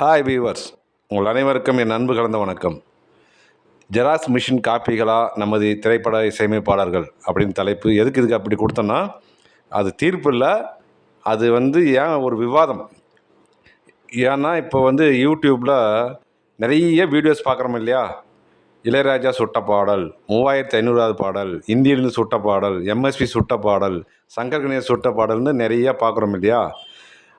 Hi viewers உங்கள் அனைவருக்கும் என் அன்பு கலந்த வணக்கம். ஜெராக்ஸ் மிஷின் காப்பிகளா நமது திரைப்பட இசையமைப்பாளர்கள் அப்படின்னு தலைப்பு எதுக்கு இதுக்கு அப்படி கொடுத்தோன்னா அது தீர்ப்பு இல்லை. அது வந்து ஏன் ஒரு விவாதம்? ஏன்னா இப்போ வந்து யூடியூப்பில் நிறைய வீடியோஸ் பார்க்குறோம் இல்லையா? இளையராஜா சுட்ட பாடல் மூவாயிரத்தி ஐநூறாவது பாடல் இந்தியிலிருந்து சுட்ட பாடல் எம்எஸ்பி சுட்ட பாடல் சங்கர் கணேஷ் சுட்ட பாடல்னு நிறையா பார்க்குறோம் இல்லையா?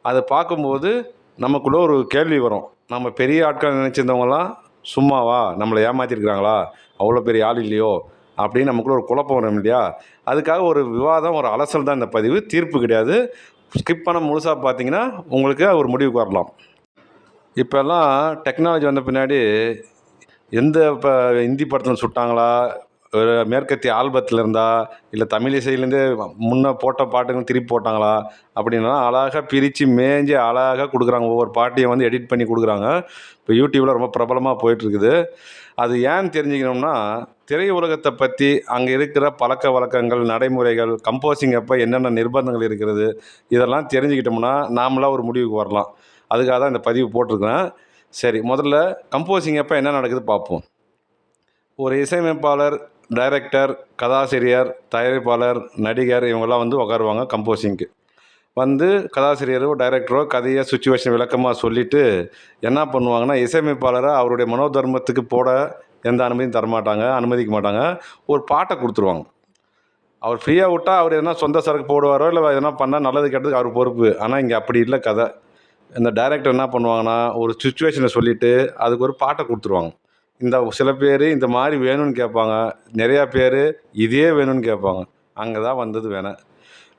அதை பார்க்கும்போது நமக்குள்ளே ஒரு கேள்வி வரும். நம்ம பெரிய ஆட்கள் நினச்சிருந்தவங்களாம் சும்மாவா? நம்மளை ஏமாற்றிருக்கிறாங்களா அவ்வளோ பெரிய ஆள் இல்லையோ? அப்படின்னு நமக்குள்ள ஒரு குழப்பம் வரும் இல்லையா? அதுக்காக ஒரு விவாதம் ஒரு அலசல் தான் இந்த பதிவு. தீர்ப்பு கிடையாது. ஸ்கிப் பண்ண முழுசாக பார்த்தீங்கன்னா உங்களுக்கு ஒரு முடிவுக்கு வரலாம். இப்போல்லாம் டெக்னாலஜி வந்த பின்னாடி எந்த இப்போ ஹிந்தி படத்தில் சுட்டாங்களா? ஒரு மேற்கத்திய ஆல்பத்தில் இருந்தா இல்லை தமிழ் இசையிலேருந்தே முன்னே போட்ட பாட்டுங்க திருப்பி போட்டாங்களா அப்படின்னா அழகாக பிரித்து மேய்ஞ்சி அழகாக கொடுக்குறாங்க. ஒவ்வொரு பாட்டையும் வந்து எடிட் பண்ணி கொடுக்குறாங்க. இப்போ யூடியூப்பில் ரொம்ப பிரபலமாக போயிட்டுருக்குது. அது ஏன்னு தெரிஞ்சுக்கணும்னா திரையுலகத்தை பற்றி அங்கே இருக்கிற பழக்க வழக்கங்கள் நடைமுறைகள் கம்போசிங் அப்போ என்னென்ன நிர்பந்தங்கள் இருக்கிறது இதெல்லாம் தெரிஞ்சுக்கிட்டோம்னா நாமளாக ஒரு முடிவுக்கு வரலாம். அதுக்காக தான் இந்த பதிவு போட்டிருக்கிறேன். சரி முதல்ல கம்போசிங் அப்போ என்ன நடக்குது பார்ப்போம். ஒரு இசையமைப்பாளர் டைரக்டர் கதாசிரியர் தயாரிப்பாளர் நடிகர் இவங்கெல்லாம் வந்து உட்காருவாங்க கம்போசிங்க்கு வந்து கதாசிரியரோ டைரக்டரோ கதையை சுச்சுவேஷன் விளக்கமாக சொல்லிவிட்டு என்ன பண்ணுவாங்கன்னா இசையமைப்பாளரை அவருடைய மனோதர்மத்துக்கு போட எந்த அனுமதியும் தரமாட்டாங்க அனுமதிக்க மாட்டாங்க. ஒரு பாட்டை கொடுத்துருவாங்க. அவர் ஃப்ரீயாக விட்டால் அவர் எதனா சொந்த சரக்கு போடுவாரோ இல்லை எதனா பண்ணால் நல்லது கெட்டதுக்கு அவர் பொறுப்பு. ஆனால் இங்கே அப்படி இல்லை கதை. இந்த டைரக்டர் என்ன பண்ணுவாங்கன்னா ஒரு சுச்சுவேஷனை சொல்லிவிட்டு அதுக்கு ஒரு பாட்டை கொடுத்துருவாங்க. இந்த சில பேர் இந்த மாதிரி வேணும்னு கேட்பாங்க. நிறையா பேர் இதே வேணும்னு கேட்பாங்க. அங்கே தான் வந்தது வேணாம்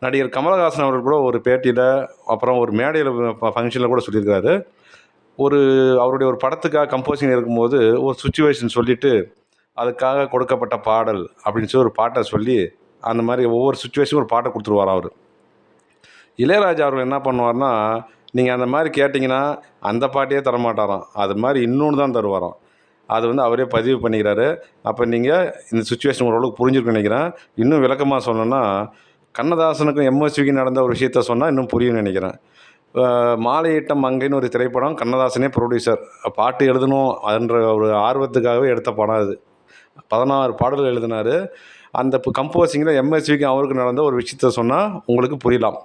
நடிகர் கமலஹாசன் அவர்கள் கூட ஒரு பேட்டியில் அப்புறம் ஒரு மேடையில் ஃபங்க்ஷனில் கூட சொல்லியிருக்காரு ஒரு அவருடைய ஒரு படத்துக்காக கம்போசிங் இருக்கும்போது ஒரு சுச்சுவேஷன் சொல்லிவிட்டு அதுக்காக கொடுக்கப்பட்ட பாடல் அப்படின்னு சொல்லி ஒரு பாட்டை சொல்லி அந்த மாதிரி ஒவ்வொரு சுச்சுவேஷனும் ஒரு பாட்டை கொடுத்துருவார் அவர். இளையராஜா அவர்கள் என்ன பண்ணுவார்னா நீங்கள் அந்த மாதிரி கேட்டிங்கன்னா அந்த பாட்டையே தரமாட்டாராம். அது மாதிரி இன்னொன்று தான் தருவாராம். அது வந்து அவரே பதிவு பண்ணிக்கிறாரு. அப்போ நீங்கள் இந்த சுச்சுவேஷன் ஓரளவுக்கு புரிஞ்சிருக்குன்னு நினைக்கிறேன். இன்னும் விளக்கமாக சொன்னோன்னா கண்ணதாசனுக்கும் எம்எஸ்விக்கும் நடந்த ஒரு விஷயத்த சொன்னால் இன்னும் புரியும்னு நினைக்கிறேன். அஹ் மாலையிட்டம் மங்கைன்னு ஒரு திரைப்படம் கண்ணதாசனே ப்ரொடியூசர் பாட்டு எழுதணும் அதுன்ற ஒரு ஆர்வத்துக்காகவே எடுத்த படம் அது. பதினாறு பாடல்கள் எழுதினார். அந்த கம்போசிங்கில் எம்எஸ்விக்கு அவருக்கு நடந்த ஒரு விஷயத்த சொன்னால் உங்களுக்கு புரியலாம்.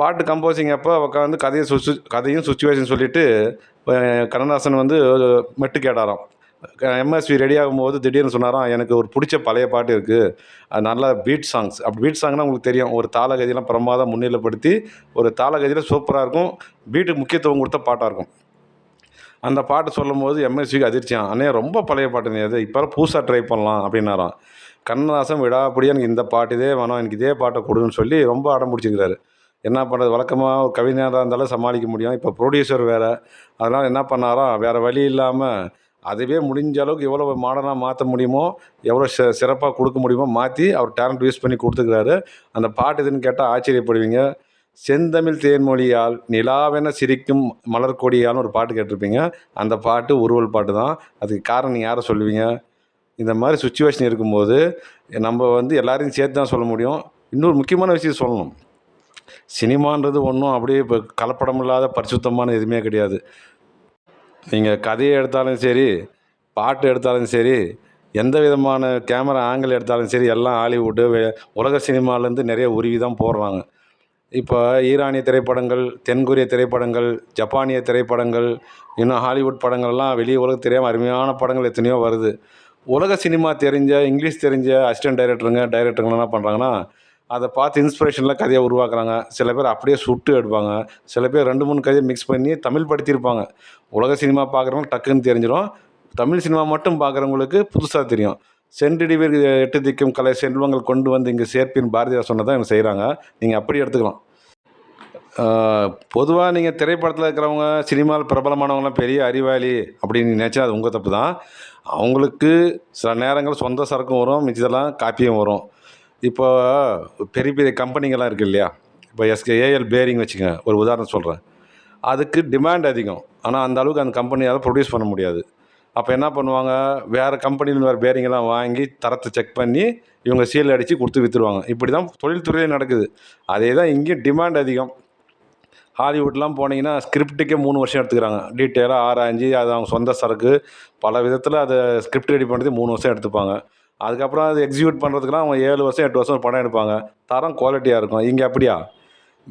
பாட்டு கம்போசிங் அப்போ உட்காந்து கதையை சுச்சு கதையும் சுச்சுவேஷன் சொல்லிவிட்டு கண்ணதாசன் வந்து மெட்டு கேட்டாராம். எம்எஸ்வி ரெடி ஆகும்போது திடீர்னு சொன்னாராம் எனக்கு ஒரு பிடிச்ச பழைய பாட்டு இருக்குது அது நல்ல பீட் சாங்ஸ் அப்படி பீட் சாங்னா உங்களுக்கு தெரியும். ஒரு தாளகதியெலாம் பிரமாதம் முன்னிலைப்படுத்தி ஒரு தாளகதியில் சூப்பராக இருக்கும். பீட்டுக்கு முக்கியத்துவம் கொடுத்த பாட்டாக இருக்கும். அந்த பாட்டு சொல்லும்போது எம்எஸ்விக்கு அதிர்ச்சியான் அண்ணே ரொம்ப பழைய பாட்டு அது இப்போ புதுசாக ட்ரை பண்ணலாம். அப்படின்னாராம். கண்ணதாசன் விடாப்படியே எனக்கு இந்த பாட்டு இதே வேணும். எனக்கு இதே பாட்டை கொடுன்னு சொல்லி ரொம்ப அடம் பிடிச்சிக்கிறாரு. என்ன பண்ணுறது? வழக்கமாக ஒரு கவிஞராக இருந்தாலும் சமாளிக்க முடியும். இப்போ ப்ரொடியூசர் வேறு. அதனால் என்ன பண்ணாராம் வேறு வழி இல்லாமல் அதுவே முடிஞ்ச அளவுக்கு எவ்வளோ மாடர்னாக மாற்ற முடியுமோ எவ்வளோ சி சிறப்பாக கொடுக்க முடியுமோ மாற்றி அவர் டேலண்ட் யூஸ் பண்ணி கொடுத்துக்கிறாரு. அந்த பாட்டு எதுன்னு கேட்டால் ஆச்சரியப்படுவீங்க. செந்தமிழ் தேன்மொழியால் நிலாவென சிரிக்கும் மலர் கொடியால்னு ஒரு பாட்டு கேட்டிருப்பீங்க. அந்த பாட்டு உருவல் பாட்டு தான். அதுக்கு காரணம் நீங்கள் யாரை சொல்லுவீங்க? இந்த மாதிரி சுச்சுவேஷன் இருக்கும்போது நம்ம வந்து எல்லாரையும் சேர்த்து தான் சொல்ல முடியும். இன்னொரு முக்கியமான விஷயம் சொல்லணும். சினிமான்றது ஒன்றும் அப்படியே இப்போ கலப்படம் இல்லாத பரிசுத்தமான எதுவுமே கிடையாது. நீங்கள் கதையை எடுத்தாலும் சரி பாட்டு எடுத்தாலும் சரி எந்த விதமான கேமரா ஆங்கிள் எடுத்தாலும் சரி எல்லாம் ஹாலிவுட்டு உலக சினிமாலேருந்து நிறைய உருவி தான் போடுறாங்க. இப்போ ஈரானிய திரைப்படங்கள் தென்கொரிய திரைப்படங்கள் ஜப்பானிய திரைப்படங்கள் இன்னும் ஹாலிவுட் படங்கள்லாம் வெளியே உலகம் தெரியாமல் அருமையான படங்கள் எத்தனையோ வருது. உலக சினிமா தெரிஞ்ச இங்கிலீஷ் தெரிஞ்ச அசிஸ்டன்ட் டைரக்டருங்க டைரக்டருங்க என்ன பண்ணுறாங்கன்னா அதை பார்த்து இன்ஸ்பிரேஷனில் கதையை உருவாக்குறாங்க. சில பேர் அப்படியே சுட்டு எடுப்பாங்க. சில பேர் ரெண்டு மூணு கதையை மிக்ஸ் பண்ணி தமிழ் படுத்தியிருப்பாங்க உலக சினிமா பார்க்குறவங்க டக்குன்னு தெரிஞ்சிடும் தமிழ் சினிமா மட்டும் பார்க்குறவங்களுக்கு புதுசாக தெரியும். சென்றிடிவர் எட்டு திக்கும் கலை செல்வங்கள் கொண்டு வந்து இங்கே சேர்ப்பின் பாரதியார் சொன்னதான் இவங்க செய்கிறாங்க நீங்கள் அப்படி எடுத்துக்கலாம். பொதுவாக நீங்கள் திரைப்படத்தில் இருக்கிறவங்க சினிமாவில் பிரபலமானவங்களாம் பெரிய அறிவாளி அப்படின்னு நினச்சா அது உங்கள் தப்பு தான். அவங்களுக்கு சில நேரங்கள் சொந்த சரக்கும் வரும் மிச்சதெல்லாம் காப்பியும் வரும். இப்போ பெரிய பெரிய கம்பெனிங்கெல்லாம் இருக்குது இல்லையா? இப்போ எஸ்கே ஏஎல் பேரிங் வச்சுங்க ஒரு உதாரணம் சொல்கிறேன் அதுக்கு டிமாண்ட் அதிகம். ஆனால் அந்த அளவுக்கு அந்த கம்பெனியால் ப்ரொடியூஸ் பண்ண முடியாது. அப்போ என்ன பண்ணுவாங்க? வேறு கம்பெனியில் வேறு பேரிங்கெல்லாம் வாங்கி தரத்தை செக் பண்ணி இவங்க சீல் அடித்து கொடுத்து விற்றுருவாங்க இப்படி தான் தொழில்துறையே நடக்குது. அதே தான் இங்கேயும் டிமாண்ட் அதிகம். ஹாலிவுட்லாம் போனீங்கன்னா ஸ்கிரிப்ட்டுக்கே மூணு வருஷம் எடுத்துக்கிறாங்க. டீட்டெயிலாக ஆராய்ஞ்சி அது அவங்க சொந்த சரக்கு பல விதத்தில் அதை ஸ்கிரிப்ட் ரெடி பண்ணுறது மூணு வருஷம் எடுத்துப்பாங்க. அதுக்கப்புறம் அது எக்ஸிக்யூட் பண்ணுறதுக்குலாம் அவங்க ஏழு வருஷம் எட்டு வருஷம் படம் எடுப்பாங்க. தரம் குவாலிட்டியாக இருக்கும். இங்கே அப்படியா?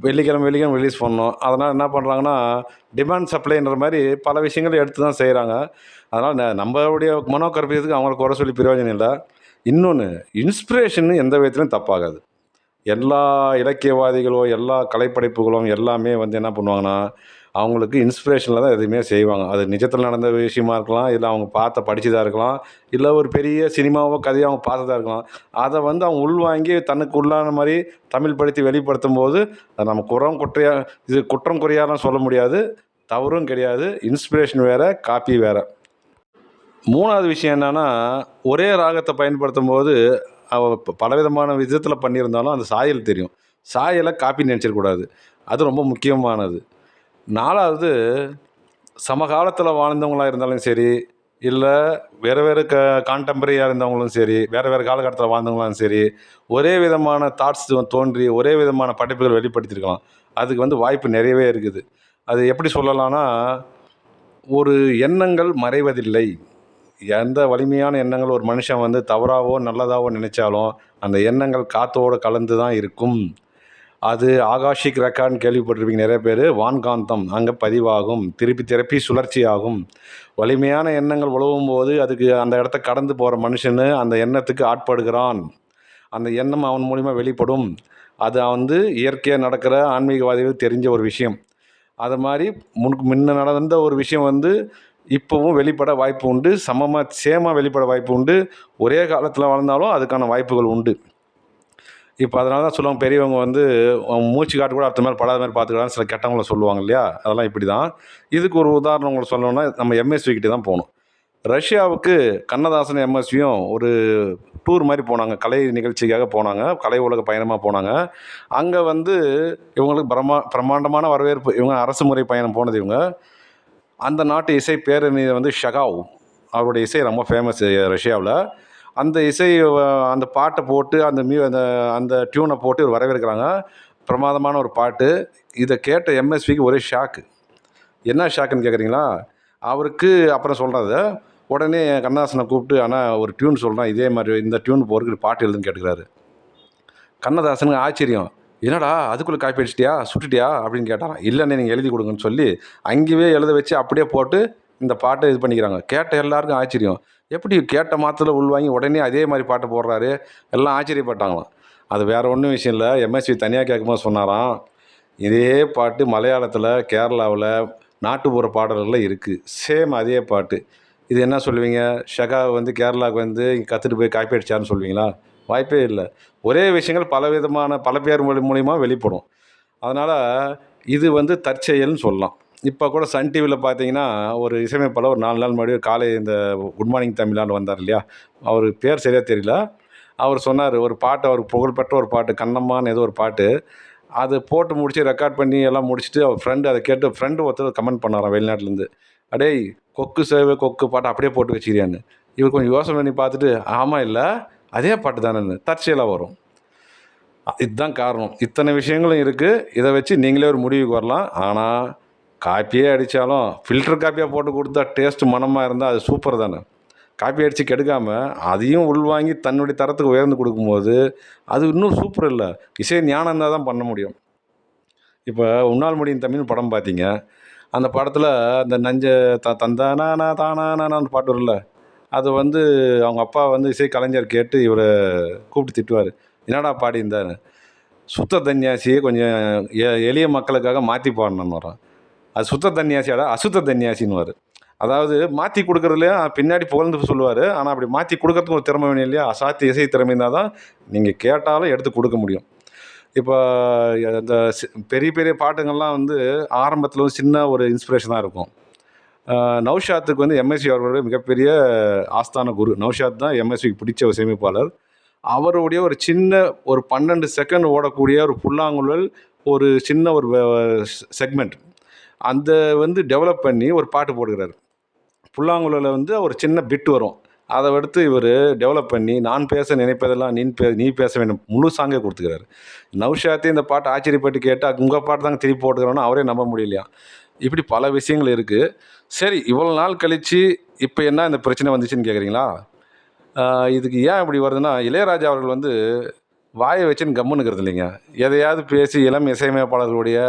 வெள்ளிக்கிழமை வெள்ளிக்கிழமை ரிலீஸ் பண்ணணும். அதனால் என்ன பண்ணுறாங்கன்னா டிமாண்ட் சப்ளைன்ற மாதிரி பல விஷயங்கள் எடுத்து தான் செய்கிறாங்க அதனால் ந- நம்மளுடைய மனோகர்பியத்துக்கு அவங்களுக்கு குறை சொல்லி பிரயோஜனம் இல்லை. இன்னொன்று இன்ஸ்பிரேஷன் எந்த விதத்துலையும் தப்பாகாது. எல்லா இலக்கியவாதிகளோ எல்லா கலைப்படைப்புகளும் எல்லாமே வந்து என்ன பண்ணுவாங்கன்னா அவங்களுக்கு இன்ஸ்பிரேஷனில் தான் எதுவுமே செய்வாங்க. அது நிஜத்தில் நடந்த விஷயமா இருக்கலாம் இல்லை அவங்க பார்த்த படிச்சதாக இருக்கலாம் இல்லை ஒரு பெரிய சினிமாவோ கதையோ அவங்க பார்த்ததா இருக்கலாம். அதை வந்து அவங்க உள்வாங்கி தனக்கு உள்ளான மாதிரி தமிழ் படுத்தி வெளிப்படுத்தும் போது அதை நம்ம குறம் குற்றையா இது குற்றம் குறையாலாம் சொல்ல முடியாது. தவறும் கிடையாது. இன்ஸ்பிரேஷன் வேறு காப்பி வேறு. மூணாவது விஷயம் என்னென்னா ஒரே ராகத்தை பயன்படுத்தும் போது அவ பலவிதமான விதத்தில் பண்ணியிருந்தாலும் அந்த சாயல் தெரியும். சாயலை காப்பி நினச்சிடக்கூடாது அது ரொம்ப முக்கியமானது. நாலாவது சமகாலத்தில் வாழ்ந்தவங்களாக இருந்தாலும் சரி இல்லை வேறு வேறு க கான்டெம்பரரியாக இருந்தவங்களும் சரி வேறு வேறு காலகட்டத்தில் வாழ்ந்தவங்களும் சரி ஒரே விதமான தாட்ஸ் தோன்றி ஒரே விதமான படைப்புகள் வெளிப்படுத்தியிருக்கலாம். அதுக்கு வந்து வாய்ப்பு நிறையவே இருக்குது. அது எப்படி சொல்லலாம்னா ஒரு எண்ணங்கள் மறைவதில்லை. எந்த வலிமையான எண்ணங்கள் ஒரு மனுஷன் வந்து தவறாவோ நல்லதாவோ நினச்சாலும் அந்த எண்ணங்கள் காத்தோடு கலந்து தான் இருக்கும். அது ஆகாஷிக் ரெக்கார்ட்னு கேள்விப்பட்டிருப்பீங்க நிறைய பேர். வான்காந்தம் அங்கே பதிவாகும். திருப்பி திருப்பி சுழற்சி ஆகும் வலிமையான எண்ணங்கள் உழவும் போது அதுக்கு அந்த இடத்த கடந்து போகிற மனுஷனு அந்த எண்ணத்துக்கு ஆட்படுகிறான். அந்த எண்ணம் அவன் மூலிமா வெளிப்படும். அது வந்து இயற்கையாக நடக்கிற ஆன்மீகவாதிகள் தெரிஞ்ச ஒரு விஷயம். அது மாதிரி முன் முன்ன நடந்த ஒரு விஷயம் வந்து இப்போவும் வெளிப்பட வாய்ப்பு உண்டு. சமமாக சேமாக வெளிப்பட வாய்ப்பு உண்டு. ஒரே காலத்தில் வாழ்ந்தாலும் அதுக்கான வாய்ப்புகள் உண்டு. இப்போ அதனால தான் சொல்லுவாங்க பெரியவங்க வந்து மூச்சு காட்டு கூட அடுத்த மாதிரி படாத மாதிரி பார்த்துக்கலாம் சில கெட்டவங்கள சொல்லுவாங்க இல்லையா? அதெல்லாம் இப்படி தான் இதுக்கு ஒரு உதாரணம் உங்களுக்கு சொல்லணும்னா நம்ம எம்எஸ்வி கிட்டே தான் போகணும். ரஷ்யாவுக்கு கண்ணதாசன் எம்எஸ்வியும் ஒரு டூர் மாதிரி போனாங்க. கலை நிகழ்ச்சிக்காக போனாங்க. கலை உலக பயணமாக போனாங்க. அங்கே வந்து இவங்களுக்கு பிரமா பிரம்மாண்டமான வரவேற்பு இவங்க அரசு முறை பயணம் போனது இவங்க. அந்த நாட்டு இசை பேரணியை வந்து ஷகாவ். அவருடைய இசை ரொம்ப ஃபேமஸ் ரஷ்யாவில். அந்த இசை அந்த பாட்டை போட்டு அந்த மியூ அந்த அந்த டியூனை போட்டு இவர் வரவேற்கிறாங்க. பிரமாதமான ஒரு பாட்டு. இதை கேட்ட எம்எஸ்விக்கு ஒரே ஷாக்கு. என்ன ஷாக்குன்னு கேட்குறீங்களா? அவருக்கு அப்புறம் சொல்கிறத உடனே கண்ணதாசனை கூப்பிட்டு ஆனால் ஒரு டியூன் சொல்கிறேன் இதே மாதிரி இந்த டியூன் போகிறதுக்கு பாட்டு எழுதுன்னு கேட்டுக்கிறாரு. கண்ணதாசனுக்கு ஆச்சரியம். என்னடா அதுக்குள்ளே காப்பி அடிச்சிட்டியா? சுட்டுட்டியா? அப்படின்னு கேட்டாராம். இல்லைண்ணே நீங்கள் எழுதி கொடுங்கன்னு சொல்லி அங்கேயே எழுத வச்சு அப்படியே போட்டு இந்த பாட்டை இது பண்ணிக்கிறாங்க. கேட்ட எல்லாருக்கும் ஆச்சரியம். எப்படி கேட்ட மாத்திரத்தில் உள்வாங்கி உடனே அதே மாதிரி பாட்டு போடுறாரு? எல்லாம் ஆச்சரியப்பட்டாங்களாம். அது வேறு ஒன்றும் விஷயம் இல்லை. எம்எஸ்வி தனியாக கேட்கும்போது சொன்னாராம் இதே பாட்டு மலையாளத்தில் கேரளாவில் நாட்டுப்புற பாடல்களில் இருக்குது சேம் அதே பாட்டு. இது என்ன சொல்லுவீங்க? ஷகா வந்து கேரளாவுக்கு வந்து கற்றுட்டு போய் காப்பி அடிச்சாருன்னு சொல்லுவீங்களா? வாய்ப்பே இல்லை. ஒரே விஷயங்கள் பல விதமான பல பேர் மொழி மூலிமா வெளிப்படும். அதனால் இது வந்து தற்செயல்னு சொல்லலாம். இப்போ கூட சன் டிவியில் பார்த்தீங்கன்னா ஒரு இசையமைப்பாளர் ஒரு நாலு நாள் முன்னாடி காலை இந்த குட் மார்னிங் தமிழ்நாடு வந்தார் இல்லையா? அவர் பேர் சரியாக தெரியல. அவர் சொன்னார் ஒரு பாட்டு அவர் புகழ்பெற்ற ஒரு பாட்டு கண்ணம்மான்னு ஏதோ ஒரு பாட்டு. அது போட்டு முடித்து ரெக்கார்ட் பண்ணி எல்லாம் முடிச்சுட்டு அவர் ஃப்ரெண்டு அதை கேட்டு ஃப்ரெண்டு ஒருத்தர் கமெண்ட் பண்ணாராம் வெளிநாட்டிலேருந்து. அடேய் கொக்கு சேவை கொக்கு பாட்டு அப்படியே போட்டு வச்சுக்கிறியான்னு. இவர் கொஞ்சம் யோசனை பண்ணி பார்த்துட்டு ஆமாம் இல்லை. அதே பாட்டு தானேன்னு. தற்செயலாக வரும். இதுதான் காரணம். இத்தனை விஷயங்களும் இருக்குது இதை வச்சு நீங்களே ஒரு முடிவுக்கு வரலாம். ஆனால் காப்பியே அடித்தாலும் ஃபில்டர் காப்பியாக போட்டு கொடுத்தா டேஸ்ட் மனமாக இருந்தால் அது சூப்பர் தானே. காப்பி அடித்து கெடுக்காமல் அதையும் உள்வாங்கி தன்னுடைய தரத்துக்கு உயர்ந்து கொடுக்கும்போது அது இன்னும் சூப்பர் இல்லை. இசை ஞானம் இருந்தால் தான் பண்ண முடியும். இப்போ உன்னால் முடியும் தமிழ் படம் பார்த்தீங்க அந்த படத்தில் அந்த நஞ்ச த தந்தானா தானானான்னு பாட்டு வரும்ல. அது வந்து அவங்க அப்பா வந்து இசை கலைஞர் கேட்டு இவரை கூப்பிட்டு திட்டுவார். என்னடா பாடியிருந்தாரு சுத்த தன்யாசியை கொஞ்சம் எ- எளிய மக்களுக்காக மாற்றி பாடணும்னு வரோம் அது சுத்த தன்யாசியோட அசுத்த தன்யாசின்னு அதாவது மாற்றி கொடுக்குறதுலையே பின்னாடி புகழ்ந்து சொல்லுவார். ஆனால் அப்படி மாற்றி கொடுக்கறதுக்கு ஒரு திறமை வேணும் இல்லையா? அசாத்திய இசை திறமை இருந்தால் தான் நீங்கள் கேட்டாலும் எடுத்து கொடுக்க முடியும். இப்போ இந்த பெரிய பெரிய பாட்டுங்கள்லாம் வந்து ஆரம்பத்தில் வந்து சின்ன ஒரு இன்ஸ்பிரேஷனாக இருக்கும். நௌஷாத்துக்கு வந்து எம்எஸ்வி அவர்களுடைய மிகப்பெரிய ஆஸ்தான குரு. நௌஷாத் தான் எம்எஸ்விக்கு பிடிச்ச ஒரு சேமிப்பாளர். அவருடைய ஒரு சின்ன ஒரு பன்னெண்டு செகண்ட் ஓடக்கூடிய ஒரு புல்லாங்குழல் ஒரு சின்ன ஒரு செக்மெண்ட் அந்த வந்து டெவலப் பண்ணி ஒரு பாட்டு போடுகிறார். புல்லாங்குழலில் வந்து ஒரு சின்ன பிட் வரும். அதை எடுத்து இவர் டெவலப் பண்ணி நான் பேச நினைப்பதெல்லாம் நீ பே நீ பேச வேண்டும். முழு சாங்கே கொடுத்துக்கிறாரு. நௌஷாத்தே இந்த பாட்டு ஆச்சரியப்பட்டு கேட்டால் உங்கள் பாட்டு தாங்க திருப்பி போட்டுக்கிறோன்னு அவரே நம்ப முடியலையா? இப்படி பல விஷயங்கள் இருக்குது சரி இவ்வளோ நாள் கழித்து இப்போ என்ன இந்த பிரச்சனை வந்துச்சுன்னு கேட்குறீங்களா இதுக்கு ஏன் இப்படி வருதுன்னா இளையராஜா அவர்கள் வந்து வாயை வச்சுன்னு கம்முன்னுக்கிறது இல்லைங்க. எதையாவது பேசி இளம் இசையமைப்பாளர்களுடைய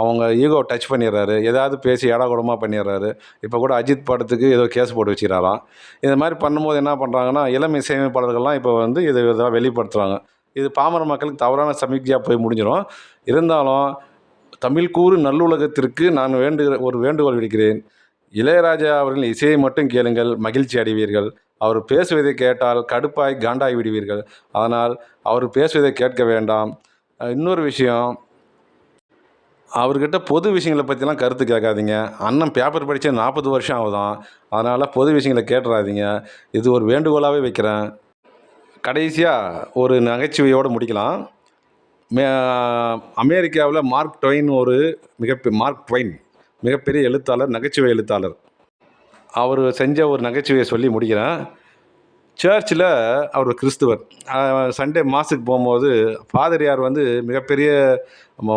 அவங்க ஈகோ டச் பண்ணிடுறாரு. எதாவது பேசி ஏடாகூடமாக பண்ணிடுறாரு. இப்போ கூட அஜித் படத்துக்கு ஏதோ கேஸ் போட்டு வச்சுக்கிறாராம். இந்த மாதிரி பண்ணும்போது என்ன பண்ணுறாங்கன்னா இளம் இசையமைப்பாளர்கள்லாம் இப்போ வந்து இதை இதெல்லாம் வெளிப்படுத்துகிறாங்க இது பாமர மக்களுக்கு தவறான சமிக்தியாக போய் முடிஞ்சிடும் இருந்தாலும் தமிழ் கூறு நல்லுலகத்திற்கு நான் வேண்டுகிற ஒரு வேண்டுகோள் விடுக்கிறேன். இளையராஜா அவர்களின் இசையை மட்டும் கேளுங்கள். மகிழ்ச்சி அடைவீர்கள். அவர் பேசுவதை கேட்டால் கடுப்பாய் காண்டாய் விடுவீர்கள். அதனால் அவர் பேசுவதை கேட்க வேண்டாம். இன்னொரு விஷயம். அவர்கிட்ட பொது விஷயங்களை பற்றிலாம் கருத்து கேட்காதீங்க. அண்ணன் பேப்பர் படித்து நாற்பது வருஷம் ஆகுதான். அதனால் பொது விஷயங்களை கேட்டுறாதீங்க. இது ஒரு வேண்டுகோளாகவே வைக்கிறேன். கடைசியாக ஒரு நகைச்சுவையோடு முடிக்கலாம். மே அமெரிக்காவில் மார்க் டொயின் ஒரு மிக மார்க் ட்வைன் மிகப்பெரிய எழுத்தாளர் நகைச்சுவை எழுத்தாளர். அவர் செஞ்ச ஒரு நகைச்சுவையை சொல்லி முடிக்கிறேன் சர்ச்சில் அவர் கிறிஸ்துவர். சண்டே மாஸுக்கு போகும்போது ஃபாதரியார் வந்து மிகப்பெரிய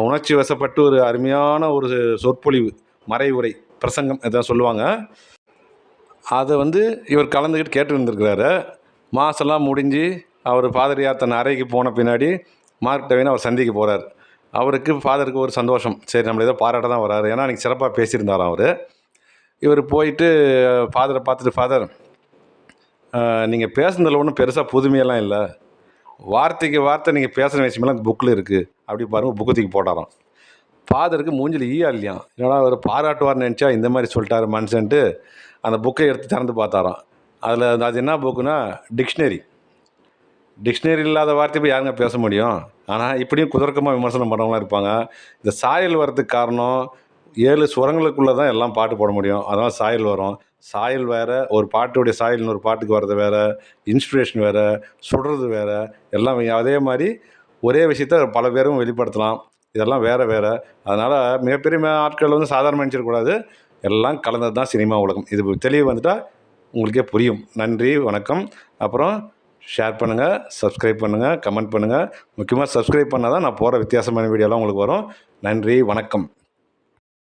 உணர்ச்சி வசப்பட்டு ஒரு அருமையான ஒரு சொற்பொழிவு மறைவுரை பிரசங்கம் இதான் சொல்லுவாங்க. அதை வந்து இவர் கலந்துக்கிட்டு கேட்டு இருந்திருக்கிறாரு மாசெல்லாம் முடிஞ்சு அவர் ஃபாதரியார் தன் அறைக்கு போன பின்னாடி மார்க் டவின் அவர் சந்திக்க போகிறார் அவருக்கு ஃபாதருக்கு ஒரு சந்தோஷம். சரி நம்மள ஏதோ பாராட்ட தான் வராரு. ஏன்னா அன்றைக்கி சிறப்பாக பேசியிருந்தாராம் அவர். இவர் போயிட்டு ஃபாதரை பார்த்துட்டு ஃபாதர் நீங்கள் பேசுனதில் ஒன்றும் பெருசாக புதுமையெல்லாம் இல்லை. வார்த்தைக்கு வார்த்தை நீங்கள் பேசுகிற விஷயமெல்லாம் இந்த புக்கில் இருக்குது அப்படி பாருங்க புக்கு தூக்கி போட்டாராம். ஃபாதருக்கு மூஞ்சில் ஈயா இல்லையா என்னடா அவர் பாராட்டுவார்னு நினச்சா இந்த மாதிரி சொல்லிட்டாரு மனுஷன்ட்டு அந்த புக்கை எடுத்து திறந்து பார்த்தாராம். அதில் அது என்ன புக்குனா டிக்ஷனரி டிக்ஷனரி இல்லாத வார்த்தை போய் யாருங்க பேச முடியும்? ஆனால் இப்படியும் குதர்க்கமாக விமர்சனம் பண்ணவங்களாம் இருப்பாங்க. இந்த சாயல் வர்றதுக்கு காரணம் ஏழு சுரங்களுக்குள்ளே தான் எல்லாம் பாட்டு போட முடியும். அதனால் சாயல் வரும். சாயல் வேறு ஒரு பாட்டுடைய சாயல்னு ஒரு பாட்டுக்கு வர்றது வேறு இன்ஸ்பிரேஷன் வேறு சுடுறது வேறு எல்லாம். அதே மாதிரி ஒரே விஷயத்த பல பேரும் வெளிப்படுத்தலாம். இதெல்லாம் வேறு வேறு. அதனால் மிகப்பெரிய ஆட்கள் வந்து சாதாரண நினச்சிடக்கூடாது. எல்லாம் கலந்தது தான் சினிமா உலகம். இது தெளிவு வந்துட்டால் உங்களுக்கே புரியும். நன்றி வணக்கம். அப்புறம் ஷேர் பண்ணுங்கள் சப்ஸ்கிரைப் பண்ணுங்கள் கமெண்ட் பண்ணுங்கள் முக்கியமாக சப்ஸ்கிரைப் பண்ணால் தான் நான் போகிற வித்தியாசமான வீடியோலாம் உங்களுக்கு வரும். நன்றி வணக்கம்.